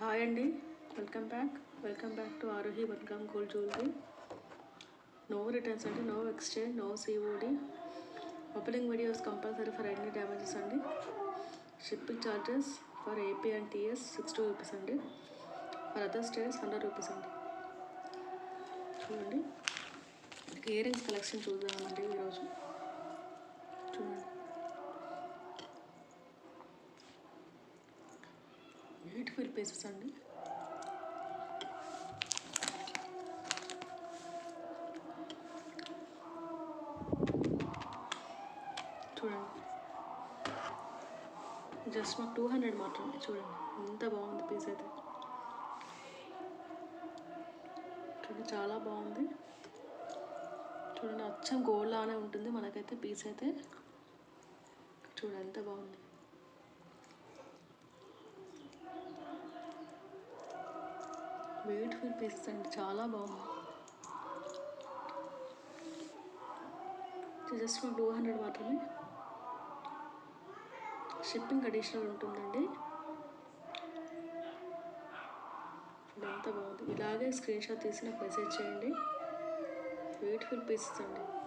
Hi అండి welcome back welcome back to Aarohi welcome gold jewellery no returns అండి no exchange no COD opening videos compulsory for any damages అండి shipping charges for AP and TS sixty rupees అండి for other states hundred rupees అండి చూడండి. Ear rings collection చూద్దామండి ఈరోజు చూడండి beautiful pieces అండి. చూడండి. జస్ట్ మాకు టూ హండ్రెడ్ మాత్రమే చూడండి. ఎంత బాగుంది పీస్ అయితే. చూడండి చాలా బాగుంది. చూడండి అచ్చం గోల్డ్ లానే ఉంటుంది. మనకైతే పీస్ అయితే. చూడండి ఎంత బాగుంది. బ్యూటిఫుల్ పీసెస్ అండి చాలా బాగుంది. జస్ట్ టూ హండ్రెడ్ మాత్రమే. షిప్పింగ్ అడిషనల్ ఉంటుందండి. ఇదంతా బాగుంది. ఇలాగే స్క్రీన్ షాట్ తీసి నాకు మెసేజ్ చేయండి. బ్యూటిఫుల్ పీసెస్ అండి